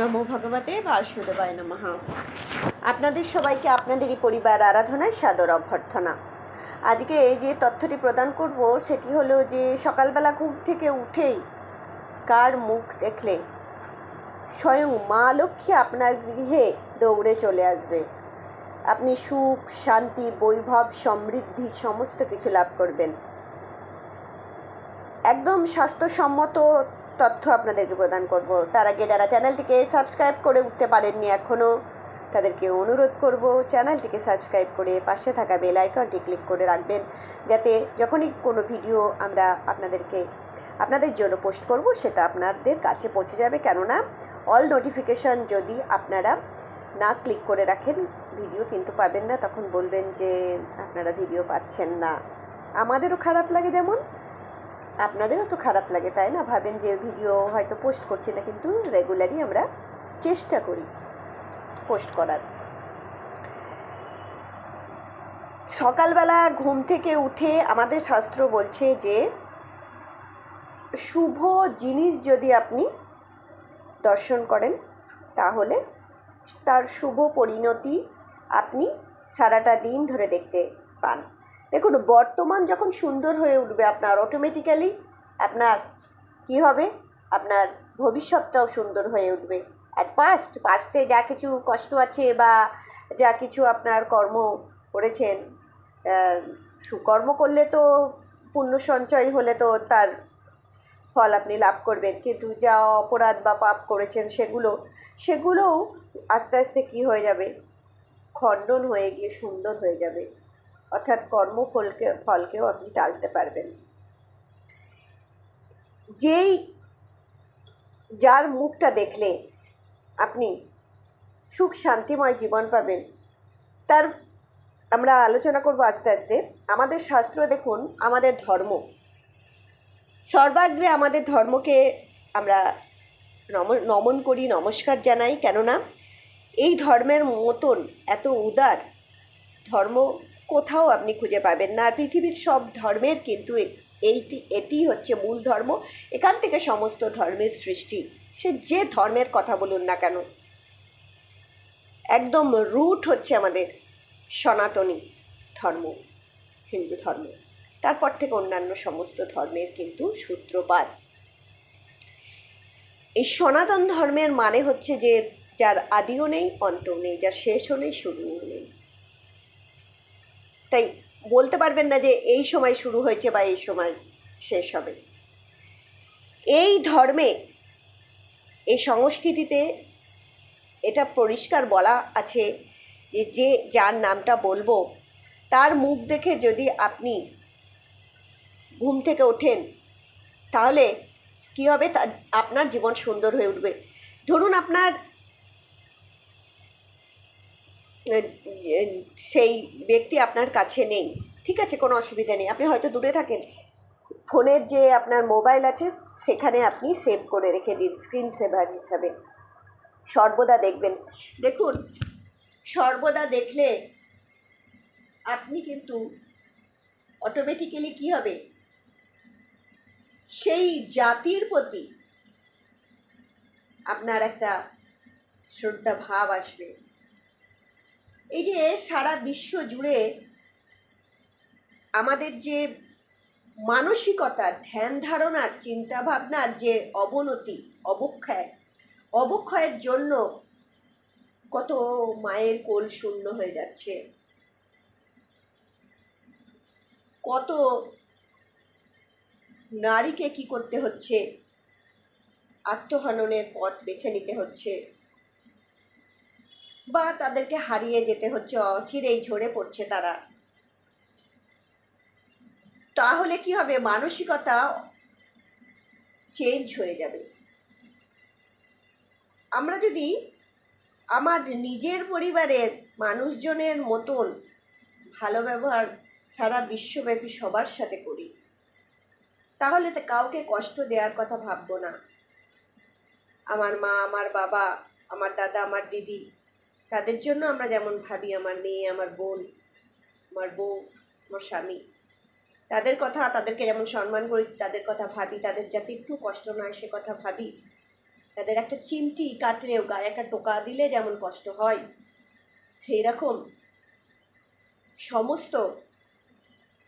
নমো ভগবতে বাসুদেবায় নমঃ। আপনাদের সবাইকে আপনাদেরই পরিবার আরাধনায় সাদর অভ্যর্থনা। আজকে যে তথ্যটি প্রদান করব, সেটি হলো যে সকালবেলা ঘুম থেকে উঠেই কার মুখ দেখলে? স্বয়ং মা লক্ষ্মী আপনার গৃহে দৌড়ে চলে আসবে। আপনি সুখ, শান্তি, বৈভব, সমৃদ্ধি সমস্ত কিছু লাভ করবেন। একদম স্বাস্থ্যসম্মত তথ্য আপনাদেরকে প্রদান করব। তার আগে যারা চ্যানেলটিকে সাবস্ক্রাইব করে উঠতে পারেননি এখনও তাদেরকে অনুরোধ করব চ্যানেলটিকে সাবস্ক্রাইব করে পাশে থাকা বেল আইকনটি ক্লিক করে রাখবেন, যাতে যখনই কোনো ভিডিও আমরা আপনাদেরকে, আপনাদের জন্য পোস্ট করব সেটা আপনাদের কাছে পৌঁছে যাবে। কেননা, অল নোটিফিকেশন যদি আপনারা না ক্লিক করে রাখেন, ভিডিও কিন্তু পাবেন না। তখন বলবেন যে, আপনারা ভিডিও পাচ্ছেন না। আমাদেরও খারাপ লাগে যেমন আপনাদেরও তো খারাপ লাগে, তাই না? ভাবেন যে ভিডিও হয়তো পোস্ট করছি না, কিন্তু রেগুলারই আমরা চেষ্টা করি পোস্ট করার। সকালবেলা ঘুম থেকে উঠে আমাদের শাস্ত্র বলছে যে, শুভ জিনিস যদি আপনি দর্শন করেন, তাহলে তার শুভ পরিণতি আপনি সারাটা দিন ধরে দেখতে পান। দেখুন, বর্তমান যখন সুন্দর হয়ে উঠবে আপনার অটোমেটিক্যালি আপনার কি হবে? আপনার ভবিষ্যৎটাও সুন্দর হয়ে উঠবে। আর পাস্ট পাস্টে যা কিছু কষ্ট আছে বা যা কিছু আপনার কর্ম করেছেন সুকর্ম করলে তো পুণ্য সঞ্চয় হলে তো তার ফল আপনি লাভ করবেন। কিন্তু যা অপরাধ বা পাপ করেছেন সেগুলো, সেগুলোও আস্তে আস্তে কী হয়ে যাবে? খণ্ডন হয়ে গিয়ে সুন্দর হয়ে যাবে। অর্থাৎ কর্মফলকে ফলকেও আপনি টালতে পারবেন। যেই, যার মুখটা দেখলে আপনি সুখ শান্তিময় জীবন পাবেন, তার আমরা আলোচনা করব আস্তে আস্তে। আমাদের শাস্ত্র দেখুন, আমাদের ধর্ম। সর্বাগ্রে আমাদের ধর্মকে আমরা নম- নমন করি, নমস্কার জানাই। কেননা, এই ধর্মের মতন এত উদার ধর্ম কোথাও আপনি খুঁজে পাবেন না। আর পৃথিবীর সব ধর্মের কিন্তু এইটি, এটি হচ্ছে মূল ধর্ম। এখান থেকে সমস্ত ধর্মের সৃষ্টি। সে যে ধর্মের কথা বলুন না কেন। একদম রুট হচ্ছে আমাদের সনাতনী ধর্ম, হিন্দু ধর্ম। তারপর থেকে অন্যান্য সমস্ত ধর্মের কিন্তু সূত্রপাত। এই সনাতন ধর্মের মানে হচ্ছে যে, যার আদিও নেই, অন্তও নেই, যার শেষও নেই, শুরুও নেই। তাই বলতে পারবেন না যে এই সময় শুরু হয়েছে বা এই সময় শেষ হবে। এই ধর্মে, এই সংস্কৃতিতে এটা পরিষ্কার বলা আছে যে যে যার নামটা বলব, তার মুখ দেখে যদি আপনি ঘুম থেকে ওঠেন, তাহলে কী হবে? তার, আপনার জীবন সুন্দর হয়ে উঠবে। ধরুন আপনার সেই ব্যক্তি আপনার কাছে নেই। ঠিক আছে, কোনো অসুবিধা নেই। আপনি হয়তো দূরে থাকেন। ফোনের যে আপনার মোবাইল আছে, সেখানে আপনি সেভ করে রেখে দিন, স্ক্রিন সেভার হিসাবে। সর্বদা দেখবেন। দেখুন, সর্বদা দেখলে আপনি কিন্তু অটোমেটিক্যালি কী হবে? সেই জাতির প্রতি আপনার একটা শ্রদ্ধা ভাব আসবে। এই যে সারা বিশ্ব জুড়ে আমাদের যে মানসিকতা ধ্যান ধারণার চিন্তাভাবনার যে অবনতি, অবক্ষয়, অবক্ষয়ের জন্য কত মায়ের কোল শূন্য হয়ে যাচ্ছে। কত নারীকে কি করতে হচ্ছে? আত্মহননের পথ বেছে নিতে হচ্ছে। বা তাদেরকে হারিয়ে যেতে হচ্ছে অচিরেই ঝরে পড়ছে তারা। তাহলে কি হবে? মানসিকতা চেঞ্জ হয়ে যাবে। আমরা যদি আমার নিজের পরিবারের মানুষজনের মতন ভালো ব্যবহার সারা বিশ্বব্যাপী সবার সাথে করি, তাহলে তো কাউকে কষ্ট দেওয়ার কথা ভাববো না। আমার মা, আমার বাবা, আমার দাদা, আমার দিদি তাদের জন্য আমরা যেমন ভাবি, আমার মেয়ে, আমার বোন, আমার বউ, আমার স্বামী। তাদের কথা, তাদেরকে যেমন সম্মান করি, তাদের কথা ভাবি, তাদের যাতে একটু কষ্ট নয় সে কথা ভাবি। তাদের একটা চিমটি কাটলেও, গায়ে একটা টোকা দিলে যেমন কষ্ট হয় সেই রকম সমস্ত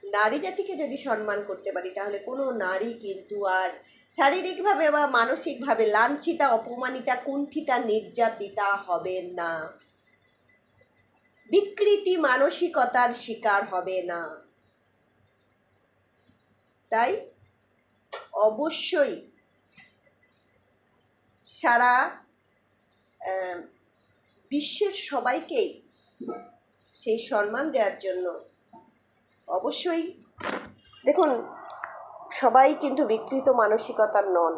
নারী জাতিকে যদি সম্মান করতে পারি, তাহলে কোনো নারী কিন্তু আর শারীরিকভাবে বা মানসিকভাবে লাঞ্ছিতা, অপমানিতা, কুণ্ঠিতা, নির্যাতিতা হবে না। বিকৃতি মানসিকতার শিকার হবে না। তাই অবশ্যই সারা বিশ্বের সবাইকেই সেই সম্মান দেওয়ার জন্য অবশ্যই, দেখুন, সবাই কিন্তু বিকৃত মানসিকতার নন।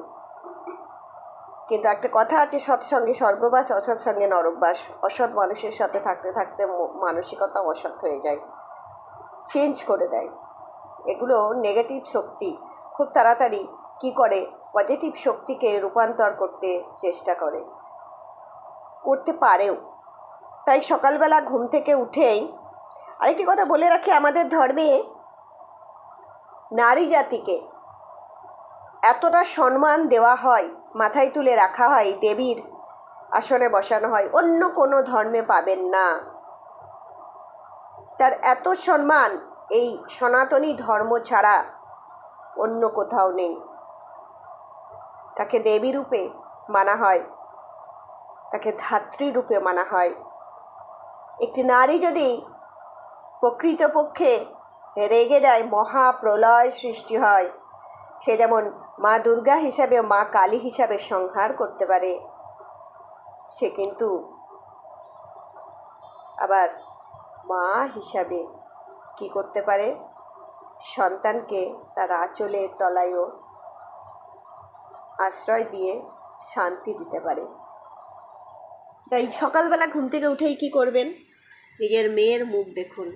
কিন্তু একটা কথা আছে সৎসঙ্গে স্বর্গবাস অসৎ সঙ্গে নরকবাস অসৎ মানুষের সাথে থাকতে থাকতে মানসিকতা অসৎ হয়ে যায়। চেঞ্জ করে দেয়। এগুলো নেগেটিভ শক্তি। খুব তাড়াতাড়ি কি করে? পজিটিভ শক্তিকে রূপান্তর করতে চেষ্টা করে। করতে পারেও। তাই সকালবেলা ঘুম থেকে উঠেই আরেকটি কথা বলে রাখি, আমাদের ধর্মে নারী জাতিকে এতটা সম্মান দেওয়া হয় মাথায় তুলে রাখা হয়, দেবীর আসনে বসানো হয়। অন্য কোনো ধর্মে পাবেন না। তার এত সম্মান, এই সনাতনী ধর্ম ছাড়া অন্য কোথাও নেই। তাকে দেবী রূপে মানা হয়, তাকে ধাত্রী রূপে মানা হয়। একটি নারী যদি প্রকৃতপক্ষে রেগে যায়, মহাপ্রলয় সৃষ্টি হয়। সে যেমন মা দুর্গা হিসাবে মা কালী হিসাবে সংহার করতে পারে, সে কিন্তু আবার মা হিসাবে কি করতে পারে? সন্তানকে তার আঁচলের তলায়ও আশ্রয় দিয়ে শান্তি দিতে পারে। তাই সকালবেলা ঘুম থেকে উঠেই কি করবেন? নিজের মেয়ের মুখ দেখুন।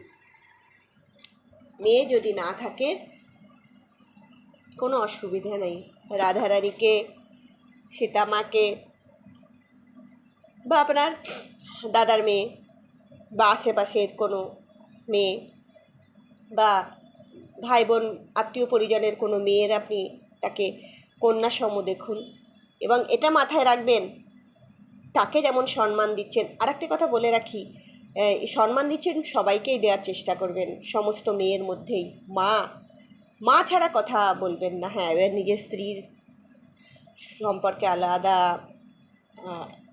মেয়ে যদি না থাকে কোনো অসুবিধা নেই। রাধারানীকে, সীতামাকে বা আপনার দাদার মেয়ে বা আশেপাশের কোনো মেয়ে বা ভাই বোন আত্মীয় পরিজনের কোনো মেয়ের আপনি তাকে কন্যা সম দেখুন এবং এটা মাথায় রাখবেন, তাকে যেমন সম্মান দিচ্ছেন। আর কথা বলে রাখি সম্মান দিচ্ছেন সবাইকেই দেওয়ার চেষ্টা করবেন, সমস্ত মেয়ের মধ্যেই। মা মা ছাড়া কথা বলবেন না। হ্যাঁ এবার নিজের স্ত্রীর সম্পর্কে আলাদা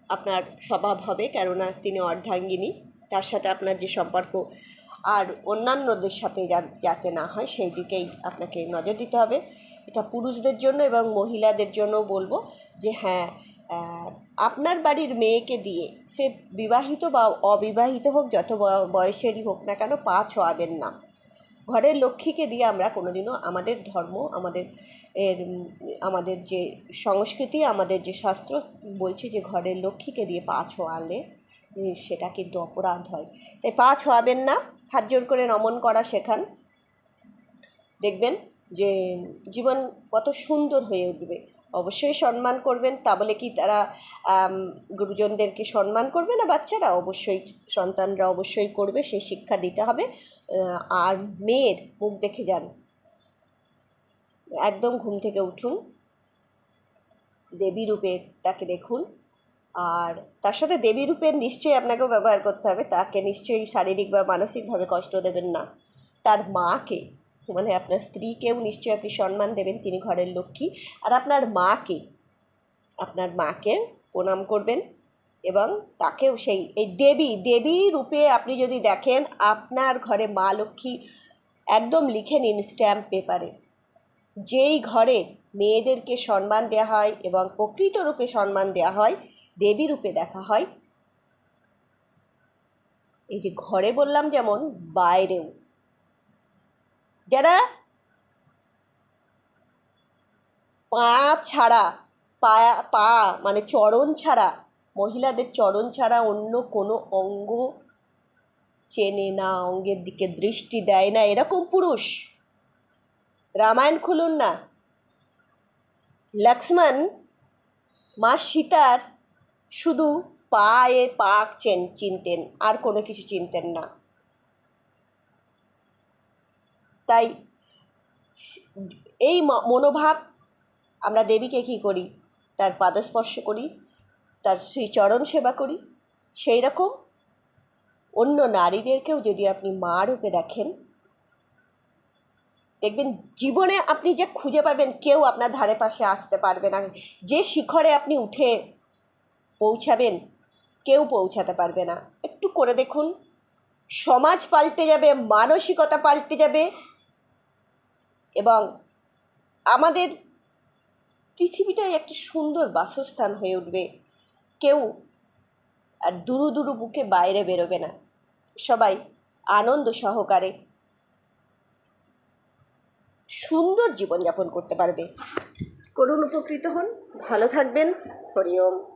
আপনার স্বভাব হবে, কেননা তিনি অর্ধাঙ্গিনী। তার সাথে আপনার যে সম্পর্ক আর অন্যান্যদের সাথে যাতে না হয়, সেই দিকেই আপনাকে নজর দিতে হবে। এটা পুরুষদের জন্য এবং মহিলাদের জন্য বলব যে হ্যাঁ আপনার বাড়ির মেয়েকে দিয়ে সে বিবাহিত বা অবিবাহিত হোক, যত বয়- বয়সেরই হোক না কেন, পা ছোঁয়াবেন না। ঘরের লক্ষ্মীকে দিয়ে আমরা কোনোদিনও আমাদের ধর্ম, আমাদের এর আমাদের যে সংস্কৃতি, আমাদের যে শাস্ত্র বলছে যে ঘরের লক্ষ্মীকে দিয়ে পা ছোঁয়ালে সেটা কিন্তু অপরাধ হয়। তাই পা ছোঁয়াবেন না, হাত জোর করে নমন করা শেখান। দেখবেন যে জীবন কত সুন্দর হয়ে উঠবে। অবশ্যই সম্মান করবেন। তা বলে কি তারা গুরুজনদেরকে সম্মান করবে না বাচ্চারা? অবশ্যই সন্তানরা অবশ্যই করবে, সেই শিক্ষা দিতে হবে। আর মেয়ের মুখ দেখে যান। একদম ঘুম থেকে উঠুন। দেবী রূপে তাকে দেখুন। আর তার সাথে দেবী রূপের নিশ্চয়ই আপনাকেও ব্যবহার করতে হবে। তাকে নিশ্চয়ই শারীরিক বা মানসিকভাবে কষ্ট দেবেন না। তার মাকে মানে আপনার স্ত্রীকেও নিশ্চয়ই আপনি সম্মান দেবেন, তিনি ঘরের লক্ষ্মী। আর আপনার মাকে আপনার মাকে প্রণাম করবেন এবং তাকেও সেই, এই দেবী দেবী রূপে আপনি যদি দেখেন, আপনার ঘরে মা লক্ষ্মী একদম লিখে নিন স্ট্যাম্প পেপারে। যেই ঘরে মেয়েদেরকে সম্মান দেওয়া হয় এবং প্রকৃত রূপে সম্মান দেওয়া হয়, দেবী রূপে দেখা হয়। এই যে ঘরে বললাম যেমন, বাইরেও। যারা পা ছাড়া, পা পা মানে চরণ ছাড়া, মহিলাদের চরণ ছাড়া অন্য কোনো অঙ্গ চেনে না, অঙ্গের দিকে দৃষ্টি দেয় না, এরকম পুরুষ। রামায়ণ খুলুন না। লক্ষ্মণ মা সীতার শুধু পায়ে পাক চেন, চিনতেন, আর কোনো কিছু চিনতেন না। তাই এই মনোভাব আমরা দেবীকে কী করি? তার পাদস্পর্শ করি, তার শ্রীচরণ সেবা করি। সেই রকম অন্য নারীদেরকেও যদি আপনি মা রূপে দেখেন, দেখবেন জীবনে আপনি যে খুঁজে পাবেন, কেউ আপনার ধারে পাশে আসতে পারবে না। যে শিখরে আপনি উঠে পৌঁছাবেন, কেউ পৌঁছাতে পারবে না। একটু করে দেখুন, সমাজ পাল্টে যাবে, মানসিকতা পাল্টে যাবে এবং আমাদের পৃথিবীটাই একটি সুন্দর বাসস্থান হয়ে উঠবে। কেউ আর দুরু দুরু বুকে বাইরে বেরোবে না। সবাই আনন্দ সহকারে সুন্দর জীবনযাপন করতে পারবে। করুণ উপকৃত হন। ভালো থাকবেন। হরি ওম।